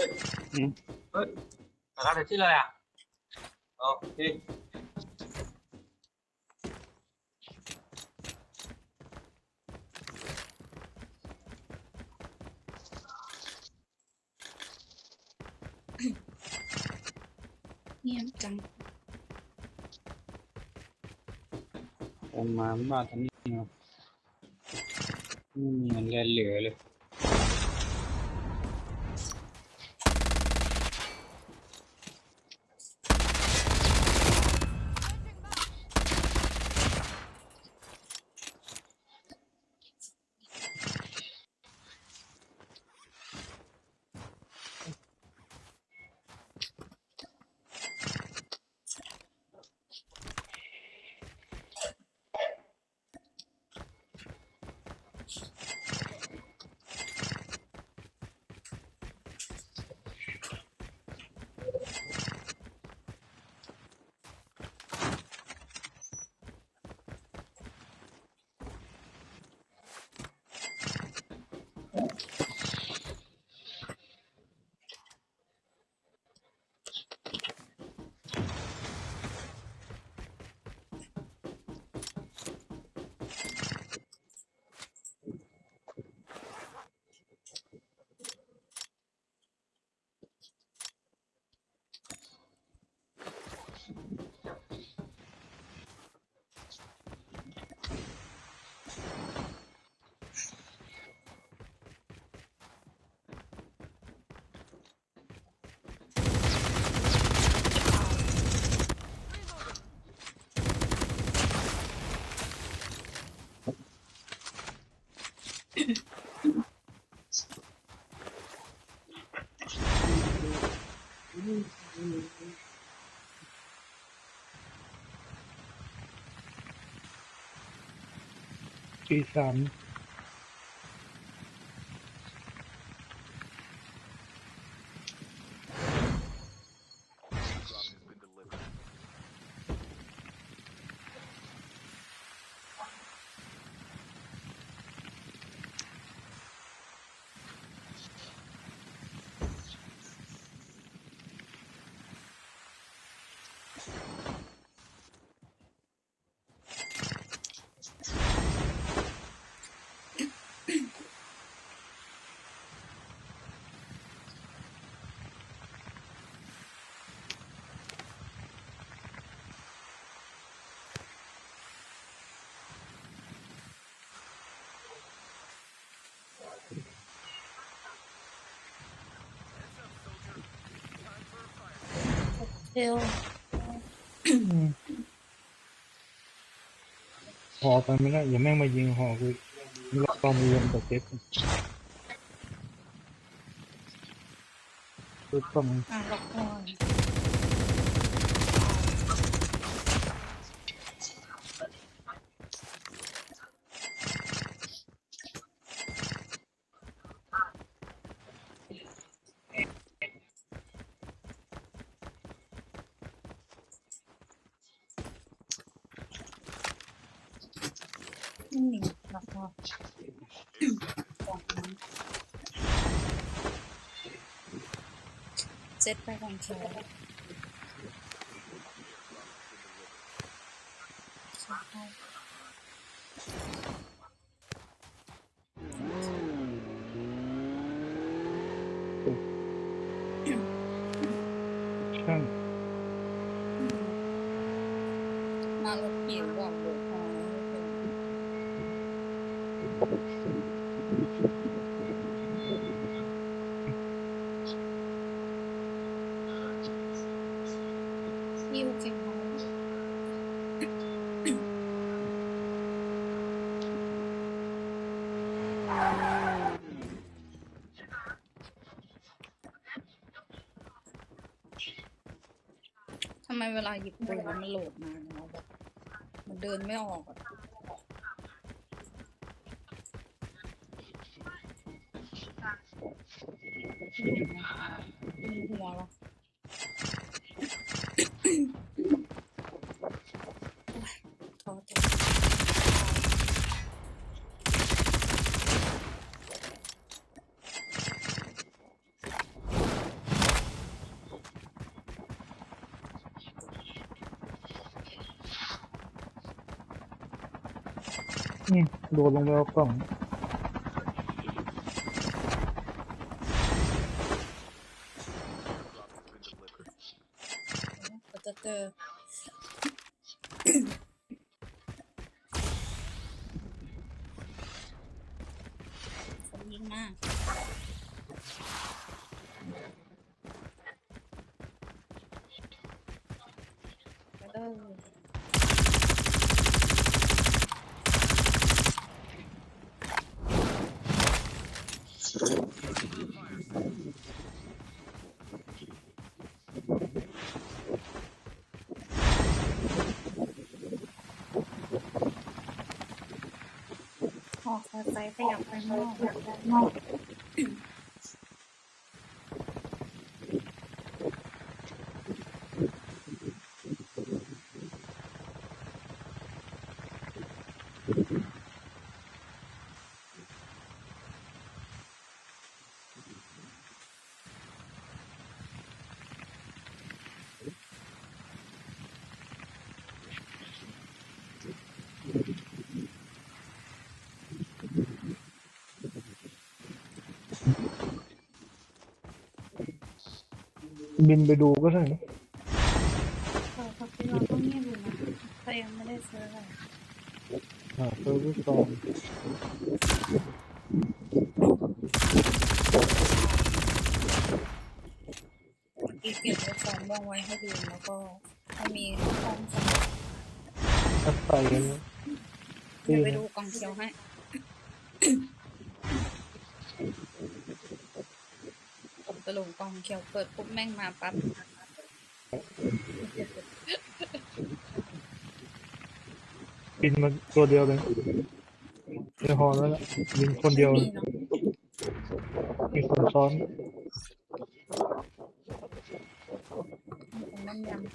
ฮ้ยอืม เฮ้ยสกัดเสร็จที่เลยอะโอเคเงียบจังผมมาบ้านทางนี้ครับไม่มีเงินเดือนเหลือเลย ปีสาม เทลหอไปไม่ได้อย่าแม่งมายิงหอกูลองมาเรียนกับเซ็ตก็ต้อง อะล็อกก่อน นี่หนึ่งล็อกก่อน เซ็ตไปของเธอใช่ช่าง มารถเกี่ยวบอกเบิกพอไม่เป็น ยิ้วเก่งมทำไมเวลาหยิบปืนแล้วมันโหลดนาเนาะแบบมันเดินไม่ออกอะ 不聊了。嗯，罗龙不要放。 ออกหัวใจขยับไปข้างนอก บินไปดูก็ได้นะเออพักที่เราต้องเงียบอยู่นะแต่ยังไม่ได้ซื้ออะไรหาเจอลูกซองอีกเก็บไว้ฟอร์มวางไว้ให้ดูแล้วก็ให้มีห้องสมุดใส่กันเดี๋ยวไปดูกล่องเขียวให้ ตะลุงกล่องเขียวเปิดปุ๊บแม่งมาปั๊บบินมาตัวเดียวเลยในหอแล้วล่ะบินคนเดียวเลมียเนาะมีคนซ้อน มีคนนั่งยำ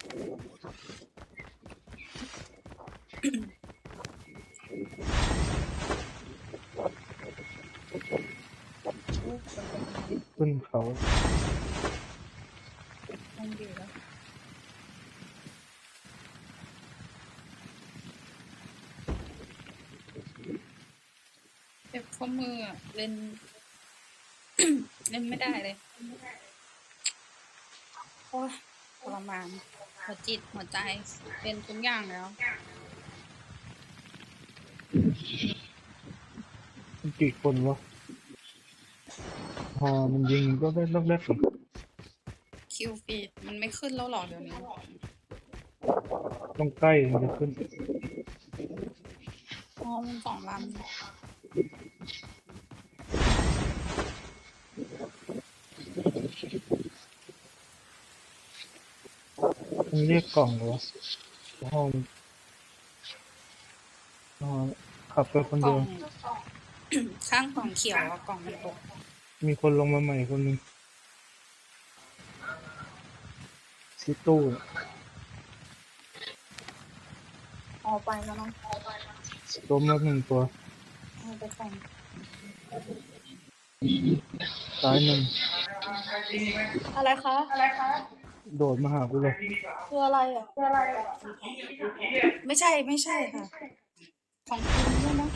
อู้เป็นคนดี ขึ้นเขา ห้องดีแล้วเจ็บข้อมืออะเล่น เล่นไม่ได้เลยโอ้ยทรมานหัวจิตหัวใจเป็นทุกอย่างแล้วกี่คนวะหอมันยิงก็ได้ล็อกแรกคิวฟีดมันไม่ขึ้นแล้วหรอเดี๋ยวนี้ ต้องใกล้มันจะขึ้น อ๋อมันสองลำ มันเรียกกล่องเหรอห้องอ๋อขับไปคนกเดีล่ยอว ง ข้างกล่องเขียวอะกล่องมันตกมีคนลงมาใหม่คนหนึงที่ตู้เอาไปแล้วน้องล้มแล้วหนึ่งตัว เอาไปแต่งซ้ายหนึ่งอะไรคะอะไรคะ โดดมาหากูเลยคืออะไรอะคืออะไรอะ ไม่ใช่ไม่ใช่ค่ะ ของคุณด้วยนะ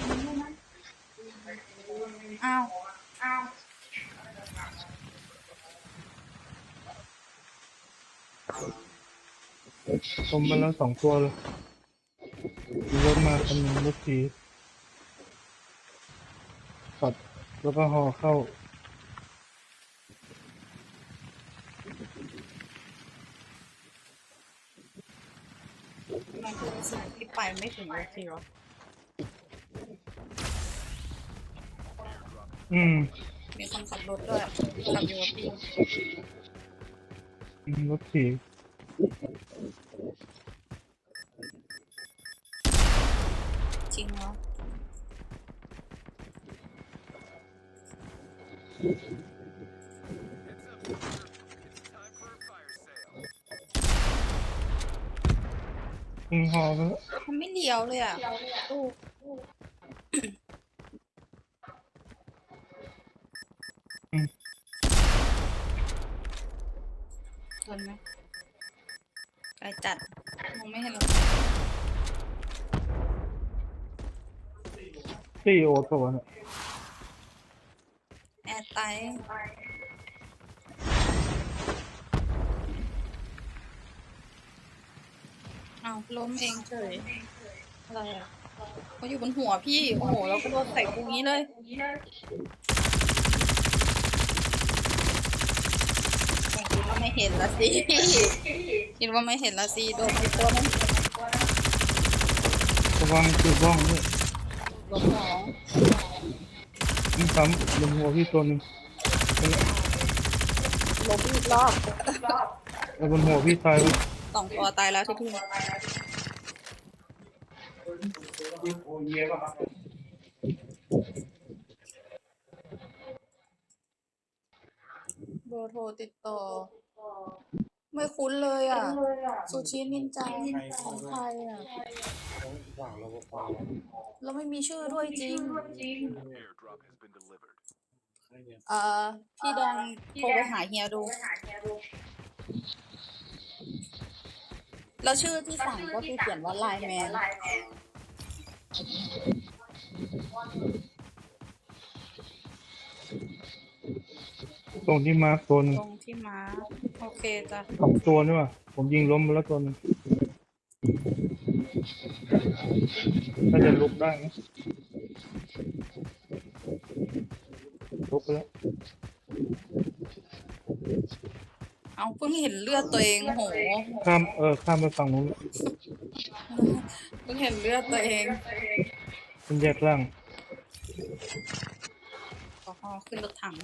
อ้าวอ้าวล้มมาแล้วสองตัวเลยมีรถมาคันหนึ่งรถสีขับแล้วก็หอเข้า มันคือสิ่งที่ไปไม่ถึงโอเคหรออืมมีคนขับรถด้วยขับอยู่กับพี่รถสีจริงเหรอ อืมหอแล้วมันไม่เลี้ยวเลยอะตู้อืมเห็นไหมไกลจัดมองไม่เห็นหรอกตี้โอทวะเนี่ยแอร์ไต เอาล้มเองเฉยอะไรอะเขาอยู่บนหัวพี่ โอ้โห แล้วก็โดนใส่กูงี้เลย คิดว่าไม่เห็นละสิ คิดว่าไม่เห็นละสิ โดนไปตัวนึงระวังจุดบ้องด้วยลบหนองนี่ซ้ำลงหัวพี่ตัวหนึ่งลบอีกรอบ แล้วบนหัวพี่ตายไป สองตัวตายแล้วที่ทุ่งเบอร์โทรติดต่อ ไม่คุ้นเลยอะ ซูชินินจาของใครอะแล้วไม่มีชื่อด้วยจริง Airdrop has been delivered. เอ่อ พี่แดงโทรไปหาเฮียดู แล้วชื่อที่สั่งก็คือเขียนว่าไลน์แมนตรงที่มาร์คตัวหนึงตรงที่มาร์คโอเคจ้ะสองตัวนี่ว่ะผมยิงล้มไปแล้วตัวหนึงน่าจะลุกได้นะลุกไปแล้ว เอาเพิ่งเห็นเลือดตัวเองโหข้ามเออข้ามไปฝั่งนู้นเพิ่งเห็นเลือดตัวเองเป็นแยกล่างขอขอขึ้นรถถัง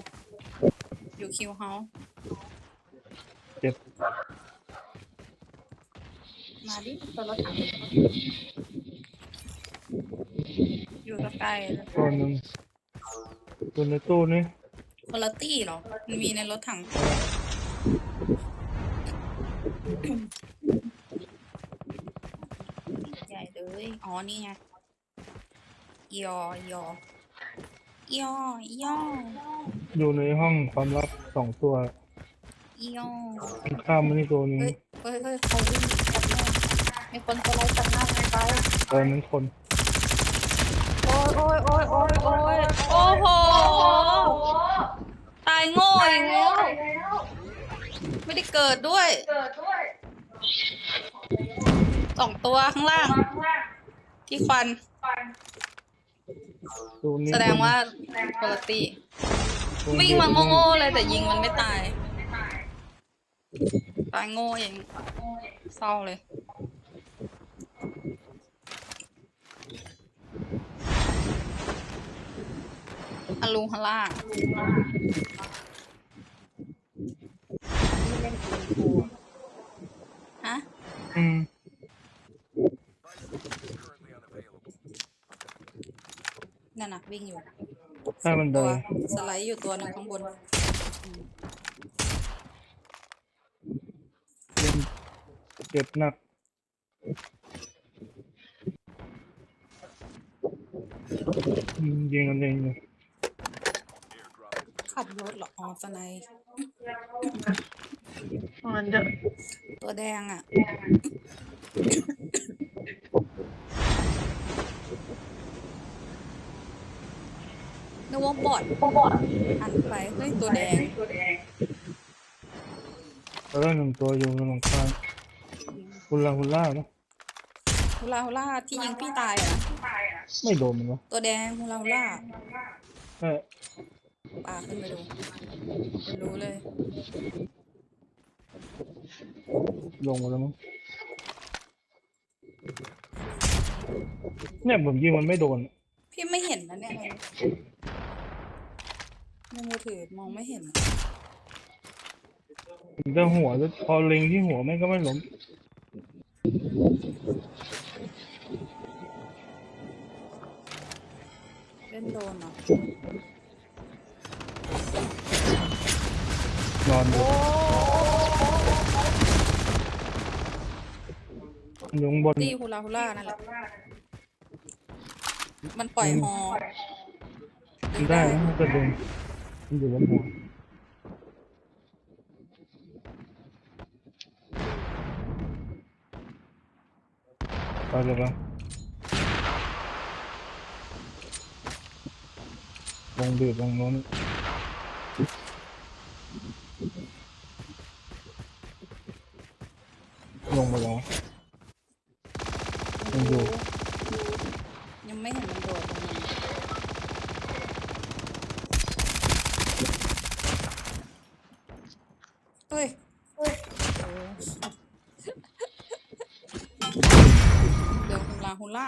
อยู่คิวเฮาส์เจ็บมาดิตัวรถถัง อยู่ใกล้ๆเลยตัวหนึ่งตัวในตู้นี่คนละตี้เหรอ มันมีในรถถัง ใหญ่เลย อ๋อ นี่ไงยอยอยอยออยู่ในห้องความลับสองตัวยอมันข้ามมานี่ตัวหนึงเฮ้ยเฮ้ยเฮ้ยเขาวิ่งตัดหน้ามีคนสไลด์ตัดหน้าไปไปตัวนั้นคนโอ้ยโอ้ยโอ้ยโอ้ยโอ้ยโอ้โห ตายโง่อีกแล้วไม่ได้เกิดด้วย สองตัวข้างล่าง ที่ควันตัวนี้แสดงว่าปกติตัวนี้วิ่งมาโง่ๆเลยแต่ยิงมันไม่ตาย ตายโง่เองเศร้าเลยฮัลโหลฮัลล่าฮะ อืม Currently unavailable. นั่นน่ะ วิ่งอยู่ใต้บันไดตัวสไลด์อยู่ตัวหนึ่งข้างบนเล่นเจ็บหนักอืมยิงกันเองเลย Airdrop has been ขับรถเหรออ๋อสไนด์มันจะตัวแดงอะ นึกว่าบอดหันไปเฮ้ยตัวแดงแล้วก็หนึ่งตัวอยู่ในหลังคาคุณลาคุณล่าเนอะฮุลาฮุลาที่ยิงพี่ตายอะ ไม่โดนมันวะตัวแดงฮุลาฮุลาแค่ปาขึ้นไปดูไม่รู้เลย ลงมาแล้วมั้งเนี่ยผมยิงมันไม่โดน พี่ไม่เห็นนะเนี่ย ในมือถือมองไม่เห็น ถึงจะหัวแล้วพอเล็งที่หัวแม่งก็ไม่ล้มเล่นโดนเหรอนอนอยู่อยู่ข้างบนตีฮูลาฮูลานั่นแหละ มันปล่อยฮอมันได้นะมันจะดึงมันอยู่บนหัวไปเลยปะวงบีบวงโน้ นลงไปแล้วยังอยู่ ยังไม่เห็นมันโดดลงมาเฮ้ยเฮ้ย เดี๋ยวลาฮุล่า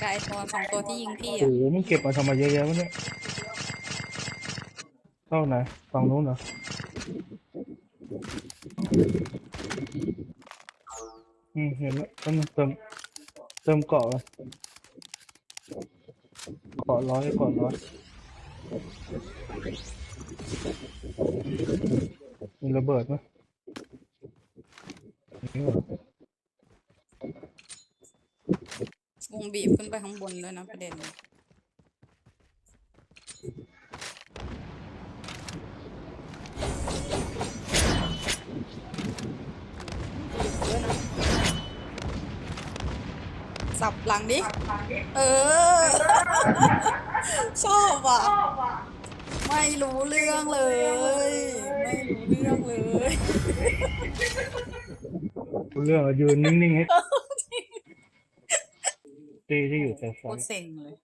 ไกลตัวสองตัวที่ยิงพี่โอ้อะโหมันเก็บมาทำไมเยอะแยะวะเนี่ยเข้าไหนฝั่งนู้นเหรออืมเห็นแล้วต้องเติมเติมเกาะเลยเกาะร้อยเกาะร้อย มีระเบิดไหมนี่เหรอวงบีบขึ้นไปข้างบนด้วยนะประเด็นด้วยนะสับหลังดิ เออ ชอบอะ ไม่รู้เรื่องเลย เรื่องเลย เรื่องอะยืนนิ่งๆให้ตีที่อยู่แต่โคซ้าตยรเซ็งเลย